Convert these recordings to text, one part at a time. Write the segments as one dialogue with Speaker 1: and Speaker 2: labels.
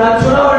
Speaker 1: প্রার্থনা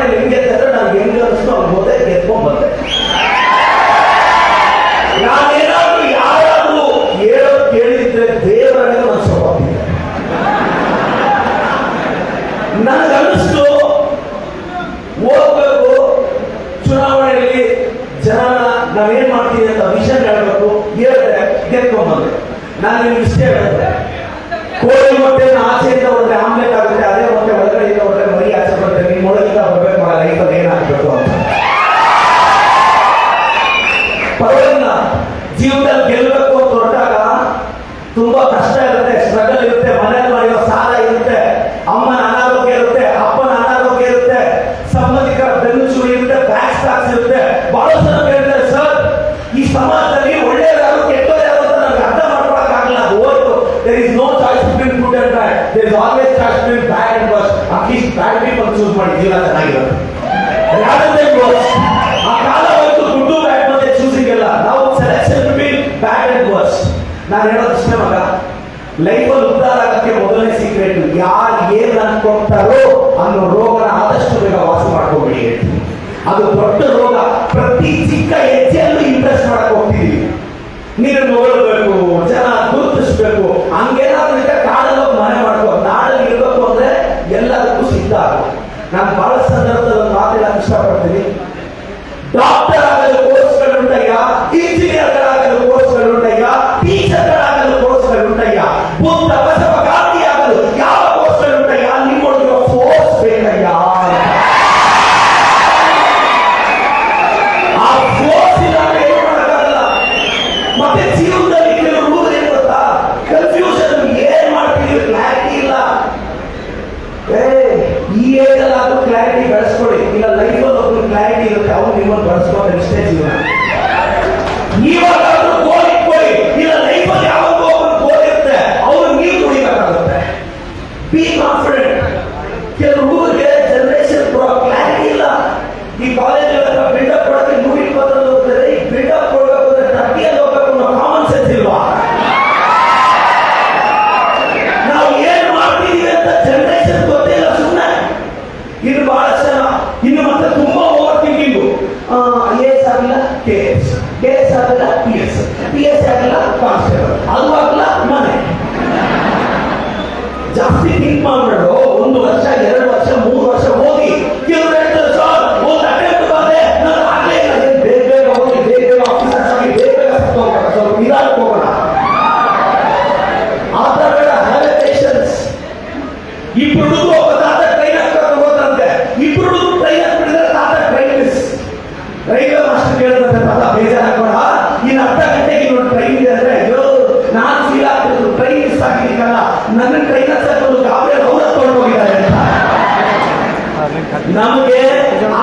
Speaker 1: are bad and worse bad people choose ಮಾಡಿ ಜೀವನ ಚೆನ್ನಾಗಿರೋದು ಆ ಕಾಲ ಬಂತು ಗುಡ್ಡು ಬ್ಯಾಡ್ ಮತ್ತೆ ಚೂಸಿಂಗ್ ನಾವು ಸೆಲೆಕ್ಷನ್ ಬಿಟ್ವೀನ್ ಬ್ಯಾಡ್ ಅಂಡ್ ನಾನು ಹೇಳೋದು ಇಷ್ಟೇ ಮಗ. ಲೈಫ್ ಅಲ್ಲಿ ಉದ್ದಾರ ಆಗಕ್ಕೆ ಮೊದಲನೇ ಸೀಕ್ರೆಟ್ ಯಾರು ಏನ್ ಅನ್ಕೊಂತಾರೋ ಅನ್ನೋ ರೋಗನ ಆದಷ್ಟು ಬೇಗ ವಾಸ ಮಾಡ್ಕೊಬೇಡಿ ಅದು ದೊಡ್ಡ ರೋಗ. ಪ್ರತಿ ಚಿಕ್ಕ ಹೆಜ್ಜೆಯಲ್ಲೂ ಇಂಪ್ರೆಸ್ ಮಾಡಕ್ ಹೋಗ್ತೀವಿ ನೀರನ್ನು ಓಡಬೇಕು ಜನ ಗುರುತಿಸ್ಬೇಕು, ಹಂಗೇನಾದ್ರೂ ಕ್ಲಾರಿಟಿ ಇರುತ್ತೆ. ಅವ್ರು ನಿಮ್ಮನ್ನು ಬಳಸ್ಕೊಂಡ ಇಷ್ಟೇ ಜೀವನ. ನೀವಾಗ ಇಬ್ಬರು ಒಬ್ಬ ತಾತ ಟ್ರೈನ್ ಹತ್ಕೊಂಡು ಹೋದಂತೆ. ಇಬ್ಬರು ಟ್ರೈನ್ ಹತ್ಬಿಡಿದ್ರೆ ತಾತ ಟ್ರೈನ್ ಮಿಸ್ ರೈಲ್ವೆ ಮಾಸ್ಟರ್ ಕೇಳಿದಂತೆ ತಾತ ಬೇಜಾರಾಗೋಣ ಇನ್ನು ಅರ್ಧ ಗಂಟೆಗೆ ಇನ್ನೊಂದು ಟ್ರೈನ್ ಇದೆ ಅಂದ್ರೆ, ಅಯ್ಯೋ, ನಾನು ಫೀಲ್ ಆಗ್ತಿದ್ರು ಟ್ರೈನ್ ಮಿಸ್ ಆಗಿದ್ದೀನಲ್ಲ ನನ್ನ ಟ್ರೈನ್ ಹತ್ಕೊಂಡು ಕಾವ್ಯ ಅವ್ರು ಹತ್ಕೊಂಡು ಹೋಗಿದ್ದಾರೆ ಅಂತ. ನಮಗೆ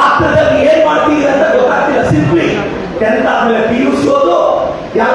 Speaker 1: ಆತದಲ್ಲಿ ಏನ್ ಮಾಡ್ತೀವಿ ಅಂತ ಗೊತ್ತಾಗ್ತಿಲ್ಲ. ಸಿಂಪ್ಲಿ ಟೆಂತ್ ಆದ್ಮೇಲೆ ಪಿ ಯು ಸಿ ಓದು ಯಾವ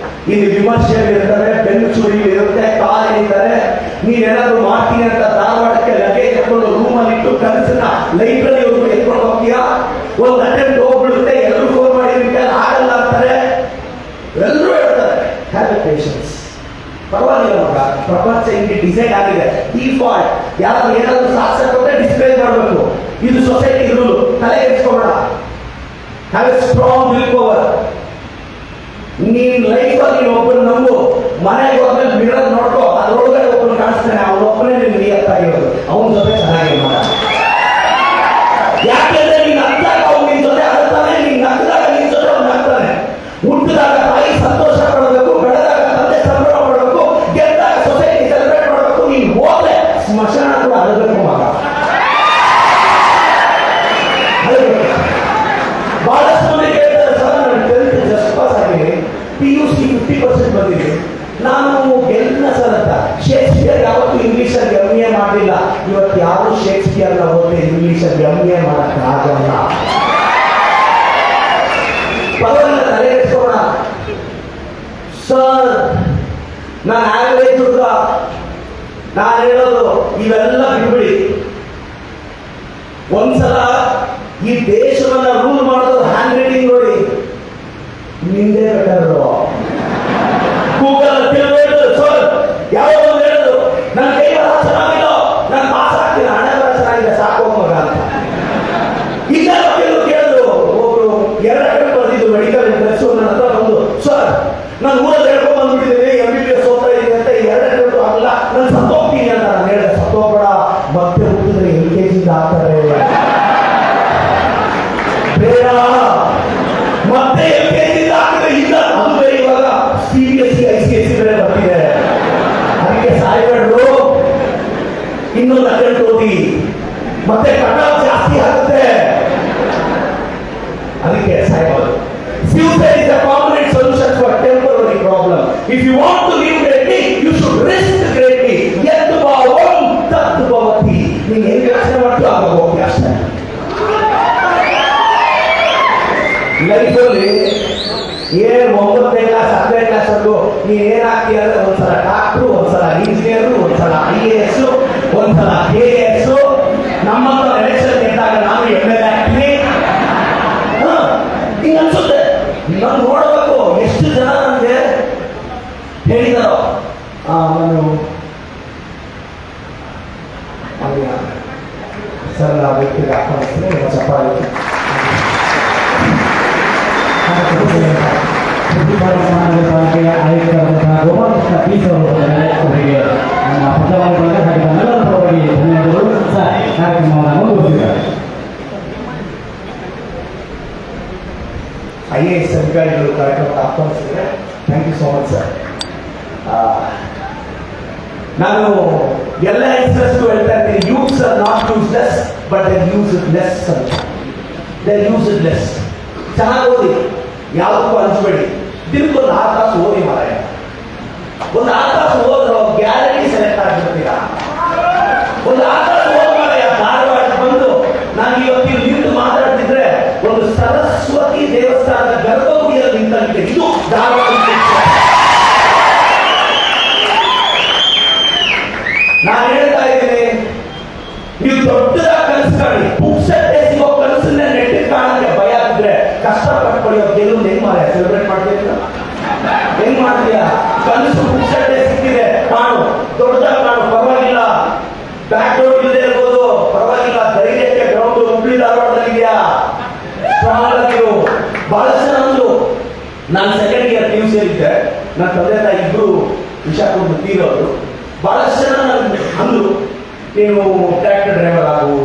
Speaker 1: ಇಲ್ಲಿ ವಿಮರ್ಶೆ ಇರ್ತಾರೆ ಬೆನ್ನು ಚೂರಿ ಇರುತ್ತೆ ಕಾಲ್ ಇರ್ತಾರೆ ನೀನೇನಾದ್ರು ಮಾಡ್ತೀನಿ ಅಂತ ಧಾರವಾಡಕ್ಕೆ ಲಗೇಜ್ ಹಾಕೊಂಡು ರೂಮಲ್ಲಿ ಇಟ್ಟು ಕನಸನ್ನ ಲೈಬ್ರರಿ ಹೋಗಿ ಎತ್ಕೊಂಡು ಹೋಗ್ತೀಯಾ? ಒಂದು ಅಟೆಂಡ್ ಹೋಗ್ಬಿಡುತ್ತೆ, ಎಲ್ಲರೂ ಫೋನ್ ಮಾಡಿದ್ರೆ ಆಗಲ್ಲ ಅಂತಾರೆ. ಎಲ್ಲರೂ ಹೇಳ್ತಾರೆ ಹ್ಯಾವ್ ಪೇಷನ್ಸ್ ಪರವಾಗಿಲ್ಲ ಮಗ, ಪ್ರಪಂಚ ಹಿಂಗೆ ಡಿಸೈನ್ ಆಗಿದೆ. ಡಿಫಾಲ್ಟ್ ಯಾರಾದ್ರೂ ಏನಾದ್ರು ಸಾಧಿಸಕ್ಕೆ ಡಿಸ್ಪ್ಲೇ ಮಾಡಬೇಕು. ಇದು ಸೊಸೈಟಿ ರೂಲ್ ತಲೆ ಕೆಡಿಸ್ಕೋಬೇಡ. Have a strong will power ನೀನ್ ಲೈಫಲ್ಲಿ ಒಬ್ಬರು ನಂಬು ಮನೆಗೆ ಹೋದ್ರೆ ಮಿರರ್ ಇಂಗ್ಲಿಷಲ್ಲಿ ಎಂ ಎ ಆಗಲ್ಲ ಪರವಾಗಿಲ್ಲ ತಲೆ ಸರ್ ನಾನು ಆಗಲೇ ದುರ್ಗ ನಾನು ಹೇಳೋದು ಇವೆಲ್ಲ ಬಿಡ್ಬಿಡಿ. ಒಂದ್ಸಲ ಈ ದೇಶವನ್ನ ರೂಲ್ ಮಾಡೋದು ಹ್ಯಾಂಡ್ ರೈಟಿಂಗ್ ನೋಡಿ. ನಿಂದೇ ಕಟ್ಟರು ಗೂಗಲ್ ಸರ್ ಯಾವ ಅದಕ್ಕೆ ಸಾಯ್ಬಾರ್ದು future is a permanent solution for temporary problem if you want to live greatly you should risk greatly. ಎದ್ದು ಭಾವಂ ತತ್ತು ಭವತಿ. ನೀನು ಹೆಂಗೆ ಯೋಚನೆ ಮಾಡ್ತೀಯೋ ಆಗ ಹೋಗಿ ಅಷ್ಟೇ ಲೈಫಲ್ಲಿ ಏನ್ ಒಂಬತ್ತನೇ ಕ್ಲಾಸ್ ಹತ್ತನೇ ಕ್ಲಾಸ್ ಅಲ್ಲೂ ನೀನ್ ಏನಾಗ್ತೀಯ ಅಂದ್ರೆ ಒಂದ್ಸಲ ಡಾಕ್ಟ್ರು ಒಂದ್ಸಲ ಇಂಜಿನಿಯರ್ ಒಂದ್ಸಲ ಐ ಎ ಎಸ್ ಒಂದ್ಸಲ ಕೆ ಎಸ್ ನಮ್ಮಂತ ಎಲೆಕ್ಷನ್ ಗೆದ್ದಾಗ ನಾನು ಎಂ ಎಲ್ ಆಗ್ತೀನಿ ಹ, ಹಿಂಗ್ ಅನ್ಸುತ್ತೆ ನಾನು ನೋಡ್ಬೇಕು ಎಷ್ಟು ಜನ ನನಗೆ ಹೇಳಿದಾರೋ ಆ, ನಾನು ಅವ್ರಿಗೆ ಸರ್ ನಾವು ವ್ಯಕ್ತಿಗೆ ಹಾಕೊಂಡಿರ್ತೀನಿ ಚಪ್ಪಾಳೆ
Speaker 2: ಪ್ರತಿಭಾ ಸಮಾಜಕ್ಕೆ ಆಯುಕ್ತರಾದಂತಹ ಗೋಪಾಲಕೃಷ್ಣ ಪೀಸ್ ಅವರು ಬಂದಿದ್ದಾರೆ. ಅವರಿಗೆ ನಮ್ಮ ಪತ್ರವನ್ನು ಬಳಗ ಹಾಗೆ ನಮ್ಮೆಲ್ಲರ ಪರವಾಗಿ ಧನ್ಯವಾದಗಳು ಸರ್ ಕಾರ್ಯಕ್ರಮವನ್ನು ಮುಂದುವರಿಸಿದ್ದಾರೆ
Speaker 1: ಐ ಎ ಎಸ್ ಅಧಿಕಾರಿಗಳು ಕಾರ್ಯಕ್ರಮಕ್ಕೆ ಆಹ್ವಾನಿಸಿದ್ರೆ thank you so much sir ನಾನು ಎಲ್ಲ ಯಂಗ್ಸ್ಟರ್ಸ್ಗೂ ಹೇಳ್ತಾ ಇರ್ತೀನಿ youths are not useless but they use it less ಅಂತ ದೇ ಯೂಸ್ ಇಟ್ ಲೆಸ್ ಚೆನ್ನಾಗಿ ಓದಿ ಯಾವುದಕ್ಕೂ ಅನ್ಸ್ಬೇಡಿ ದಿನಕ್ಕೊಂದು ಆರು ತಾಸು ಓದಿ ಮಾರಾಯ ಒಂದು ಆರು ತಾಸು ಓದ್ರೋ ಗ್ಯಾರಂಟಿ ಸೆಲೆಕ್ಟ್ ಆಗಿರ್ತೀರಾ ಒಂದು ಆರು ತಾಸು ಧಾರವಾಡದಲ್ಲಿದೆಯಾ ಜನ ನಾನು ಸೆಕೆಂಡ್ ಇಯರ್ ಪಿ ಯು ಸೇರಿದ್ದೆ. ನನ್ನ ತಂದೆ ತಾಯಿ ಇಬ್ರು ವಿಶಾಖಪಟ್ಟಣ ತೀರೋರು ಬಹಳಷ್ಟು ಜನ ನನಗೆ ಅಂದ್ರು, ನೀನು ಟ್ರ್ಯಾಕ್ಟರ್ ಡ್ರೈವರ್ ಆಗು,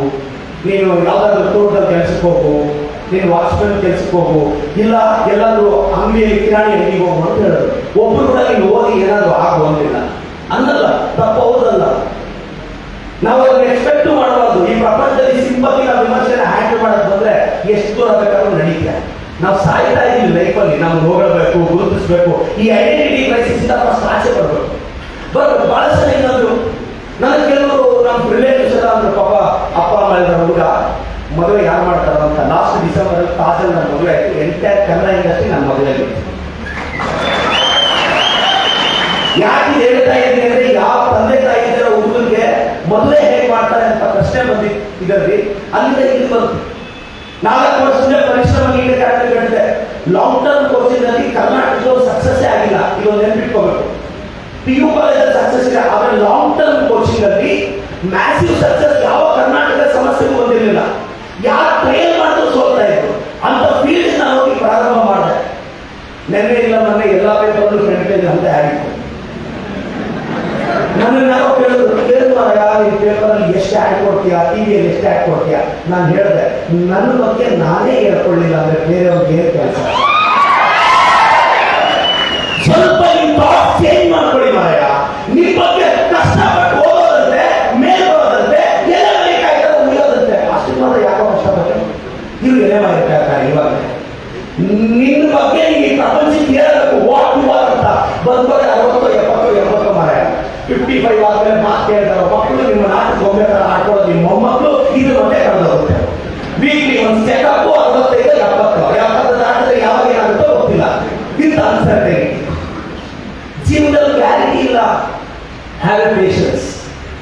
Speaker 1: ನೀನು ಯಾವ್ದಾದ್ರು ತೋಟದಲ್ಲಿ ಕೆಲ್ಸಕ್ಕೆ ಹೋಗು, ನೀನು ವಾಚ್ಮನ್ ಕೆಲ್ಸಕ್ಕೆ ಹೋಗು, ಇಲ್ಲ, ಎಲ್ಲಾದ್ರೂ ಅಂಗಡಿಯಲ್ಲಿ ಕಿರಾಣಿ ಅಂಗಡಿಗೆ ಹೋಗು ಅಂತ ಹೇಳಿದ್ರು. ಒಬ್ರು ಕೂಡ ನೀನು ಓದಿ ಏನಾದ್ರು ಆಗು ಅಂತಿಲ್ಲ ಅನ್ನಲ್ಲ ತಪ್ಪು ಹೌದಲ್ಲ. ನಾವು ಅದನ್ನು ಎಕ್ಸ್ಪೆಕ್ಟ್ ಮಾಡಬಾರ್ದು ಈ ಪ್ರಪಂಚದಲ್ಲಿ ಸಿಂಪತಿ ನಾವು ಎಷ್ಟು ದೂರ ನಡೀತಾ ನಾವು ಸಾಯ್ತಾ ಇದ್ದೀವಿ ಲೈಫಲ್ಲಿ ನಾವು ನೋಡಬೇಕು ಗುರುತಿಸಬೇಕು. ಈ ಐಡೆಂಟಿಟಿ ಕ್ರೈಸಿಸ್ ಇಂದ ಫಸ್ಟ್ ಆಚೆ ಬರಬೇಕು. ಬಹಳ ಸಲ ಇನ್ನೊಂದು ನನಗೆ ಕೆಲವರು ನಮ್ಮ ರಿಲೇಟಿವ್ಸ್ ಎಲ್ಲ ಅಂದ್ರೆ ಪಾಪ ಅಪ್ಪ, ಅಮ್ಮ ಇರೋ ಹುಡುಗ. ಮದುವೆ ಯಾರು ಮಾಡ್ತಾರ ಅಂತ. ಲಾಸ್ಟ್ ಡಿಸೆಂಬರ್ ತಾಜಲ್ ನನ್ನ ಮದುವೆ ಆಯ್ತು. ಎಂಟೈರ್ ಕನ್ನಡ ಇಂಡಸ್ಟ್ರಿ ನನ್ನ ಮದುವೆ ಯಾಕೆ ಹೇಳ್ತಾ ಇದ್ದೀನಿ ಅಂದ್ರೆ ಯಾವ ತಂದೆ ತಾಯಿ ಇದ್ರೆ ಹುಡುಗರಿಗೆ ಮದುವೆ ಹೇಗೆ ಮಾಡ್ತಾರೆ ಅಂತ ಪ್ರಶ್ನೆ ಬಂದಿ ಇದರಲ್ಲಿ ಅಲ್ಲಿಂದ ಇಲ್ಲಿ ಬಂತು ನಾಲ್ಕು ವರ್ಷದಿಂದ ಲಾಂಗ್ ಟರ್ಮ್ ಕೋರ್ಸಿನಲ್ಲಿ ಕರ್ನಾಟಕದವ್ರು ಸಕ್ಸಸ್ ಆಗಿಲ್ಲ. ಇದೊಂದು ನೆನಪಿಟ್ಕೋಬೇಕು. ಪಿ ಯು ಕಾಲೇಜಲ್ಲಿ ಸಕ್ಸಸ್ ಇದೆ. ಆದ್ರೆ ಲಾಂಗ್ ಟರ್ಮ್ ಕೋಚಿಂಗ್ ಅಲ್ಲಿ ಮ್ಯಾಸಿವ್ ಸಕ್ಸಸ್ ಯಾವ ಕರ್ನಾಟಕದ ಸಮಸ್ಯೆಗೂ ಬಂದಿರಲಿಲ್ಲ. ಯಾರು ಟ್ರೈನ್ ಮಾಡಿದ್ರು ಸೋಲ್ತಾ ಇದ್ರು ಅಂತ ಫೀಲ್ಡ್ ನಾನು ಹೋಗಿ ಪ್ರಾರಂಭ ಮಾಡಿದೆ ನೆನ್ನೆ ಇಲ್ಲ ಮೊನ್ನೆ ಎಲ್ಲ ಪೇಪರ್ಗಳು ಫ್ರಂಟ್ ಪೇಜ್ ಅಂತ ಆಗಿತ್ತು ನನ್ನ ಯಾರೋ ಕೇಳಿದ್ರು ಕೇಳಿದ್ರು ಯಾವ ಈ ಆ್ಯಡ್ ಕೊಡ್ತೀಯಾ ಟಿವಿಯಲ್ಲಿ ಆ್ಯಡ್ ಕೊಡ್ತೀಯಾ ನಾನು ಹೇಳಿದೆ, ನನ್ನ ಬಗ್ಗೆ ನಾನೇ ಹೇಳ್ಕೊಳ್ಳಿಲ್ಲ ಅಂದ್ರೆ ಬೇರೆಯವ್ರಿಗೆ ಏನು ಕೆಲಸ? ಸ್ವಲ್ಪ ನಿಮ್ಮ ಥಾಟ್ ಚೇಂಜ್ ಮಾಡ್ಕೊಳ್ಳಿ ಮಾರಾಯ. ನಿಮ್ಮ ಬಗ್ಗೆ ಕಷ್ಟಪಟ್ಟು ಓದೋದಂತೆ ಮೇಲೆ ಬರೋದಂತೆ ಎಲ್ಲ ಬೇಕಾಗಿರೋದು ಮುಗಿಯೋದಂತೆ. ಅಷ್ಟು ಮಾತ್ರ ಯಾಕೋ ಕಷ್ಟಪಟ್ಟು? ಇವ್ರು ಎಲೆ ಮಾಡಿರ್ತಾರೆ ಇವಾಗ? ನಿನ್ನ ಬಗ್ಗೆ ಈ ಪ್ರಪಂಚಕ್ಕೆ ಹೇಳಬೇಕು ವಾಟ್ ಯು ಅಂತ ಬಂದ್ಬಾರೆ ಅರವತ್ತು, ಎಪ್ಪತ್ತು, ಎಂಬತ್ತು ಮಾರಾಯ. ಫಿಫ್ಟಿ ಫೈವ್ ಆದ್ಮೇಲೆ ಮಾತು ಮಕ್ಕಳು ನಿಮ್ಮ ನಾಟಕ ಗೊಂಬೆ ತರ ಆಡ್ಕೊಳ್ಳೋದು ನಿಮ್ಮ ಮೊಮ್ಮಕ್ಕಳು ಇದು ಮತ್ತೆ ಕಳೆದೋಗುತ್ತೆ ವೀಕ್ಲಿ ಒಂದು ಸೆಟಪ್ ಅರವತ್ತೈದು ಎಪ್ಪತ್ತು ಎಪ್ಪತ್ತು ದಾಟಿದ್ರೆ ಯಾವಾಗ ಏನಾಗುತ್ತೋ ಗೊತ್ತಿಲ್ಲ ಇಂಥ ಅನ್ಸರ್ಟೈನಿಟಿ ಜೀವನದಲ್ಲಿ ಕ್ಲಾರಿಟಿ ಇಲ್ಲ ಹ್ಯಾವ್ ಎ ಪೇಷನ್ಸ್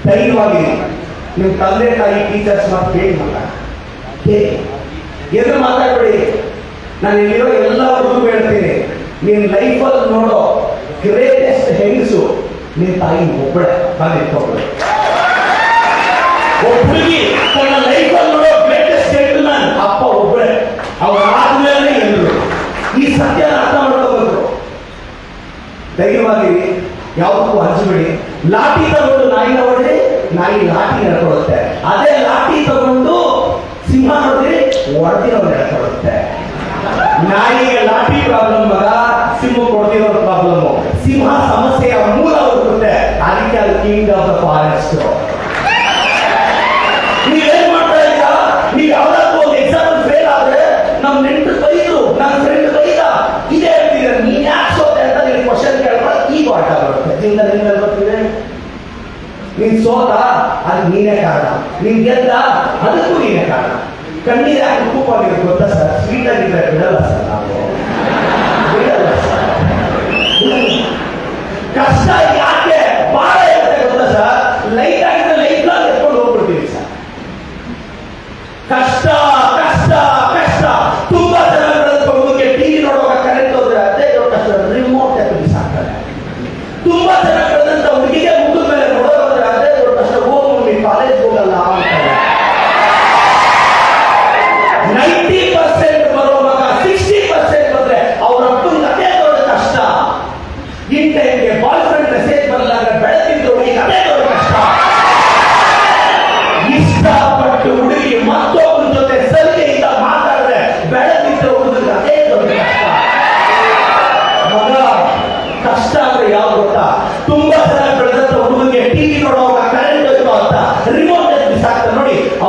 Speaker 1: ಧೈರ್ಯವಾಗಿರಿ ನಿಮ್ಮ ತಂದೆ ತಾಯಿ ಟೀಚರ್ಸ್ ಮಾತು ಕೇಳಿ ಮಗ ಎದುರು ಮಾತಾಡ್ಬೇಡಿ. ನಾನು ಇಲ್ಲಿರೋ ಎಲ್ಲ ಹುಡುಗರು ಹೇಳ್ತೀನಿ. ನೀನ್ ಲೈಫಲ್ಲಿ ನೋಡೋ ಗ್ರೇಟೆಸ್ಟ್ ಹೆಂಗಸು ನಿನ್ನ ತಾಯಿ ಒಬ್ಬಳೆ ಬಂದಿಟ್ಕೊಬ್ಳೆ ಒಬ್ಬರಿಗೆ ತನ್ನ ಲೈಫಲ್ಲಿ ನೋಡೋ ಗ್ರೇಟೆಸ್ಟ್ ಜೆಂಟಲ್ಮನ್ ಅಪ್ಪ ಒಬ್ಬಳೆ. ಅವ್ರ ಎಲ್ಲರು ಈ ಸತ್ಯ ಅರ್ಥ ಮಾಡ್ಕೋಬೇಕು. ಧೈರ್ಯವಾಗಿ ಯಾವುದಕ್ಕೂ ಹಂಚಬೇಡಿ. ಲಾಠಿ ತಗೊಂಡು ನಾಯಿನವರು ನಾಯಿ ಲಾಠಿ ನಡ್ಕೊಳುತ್ತೆ ಅದೇ ಲಾಠಿ ತಗೊಂಡು ಸಿಂಹ ನೋಡಿದ್ರೆ ಹೊಡೆದಿರೋರು ನಡ್ಕೊಳುತ್ತೆ ನಾಯಿಗೆ ಲಾಠಿ ಪ್ರಾಬ್ಲಮ್ ಮಗ ಸಿಂಹ ಕೊಡ್ತಿರೋ ಪ್ರಾಬ್ಲಮ್ ಸಿಂಹ ಸಮಸ್ಯೆಯ ಮೂಲ ಹೋಗುತ್ತೆ ಅದಕ್ಕೆ ಅದು ಕಿಂಗ್ ಆಫ್ ದ ಫಾರೆಸ್ಟ್ ಅದು ನೀನೇ ಕಾರಣ. ನೀನ್ ಗೆದ್ದ ಅದಕ್ಕೂ ನೀನೇ ಕಾರಣ. ಕಣ್ಣೀರ್ ಯಾಕೆ ಕೂಪಾಗಿರೋ ಗೊತ್ತಾ ಸರ್? ಸ್ವೀಟ್ ಆಗಿದ್ರೆ ಬಿಡಲ್ಲ ಸರ್ ನಾವು. ಬಿಡಲ್ಲ ಸರ್. ಕಷ್ಟ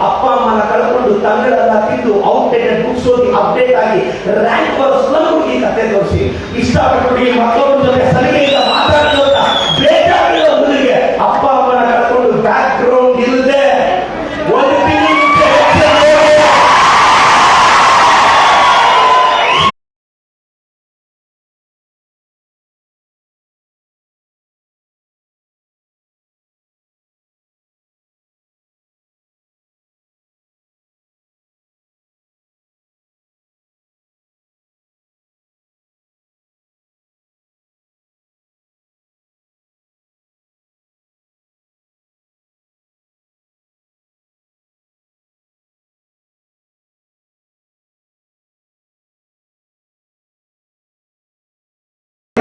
Speaker 1: ಅಪ್ಪ ಅಮ್ಮನ ಕಳ್ಕೊಂಡು ತಂಗಳನ್ನ ತಿಂದು ಔಟ್ಡೇಟೆಡ್ ಬುಕ್ಸ್ ಓದಿ ಅಪ್ಡೇಟ್ ಆಗಿ ರ್ಯಾಂಕ್ ಸ್ಲಮ್ ಈ ಕತೆ ತೋರಿಸಿ. ಇಷ್ಟಪಟ್ಟು ಈ ಮತ್ತೊಬ್ಬರ ಜೊತೆ ಸಲಿಗೆಯಿಂದ ಮಾತಾಡಲು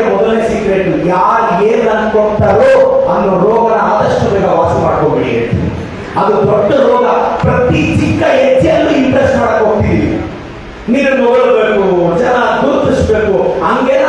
Speaker 1: ಮೊದಲನೇ ಸೀಕ್ರೆಟ್ ಯಾರು ಏನ್ ಅನ್ಕೊಂತಾರೋ ಅನ್ನೋ ರೋಗನ ಆದಷ್ಟು ಬೇಗ ವಾಸ ಮಾಡ್ಕೋಬೇಡಿ ಅದು ದೊಡ್ಡ ರೋಗ. ಪ್ರತಿ ಚಿಕ್ಕ ಹೆಜ್ಜೆಯಲ್ಲೂ ಇಂಟ್ರೆಸ್ಟ್ ಮಾಡಕ್ ಹೋಗ್ತೀವಿ. ನೀನು ಹೊಗಳ್ಬೇಕು ಜನ ಗುರುತಿಸ್ಬೇಕು ಹಂಗೇನಾದ್ರೂ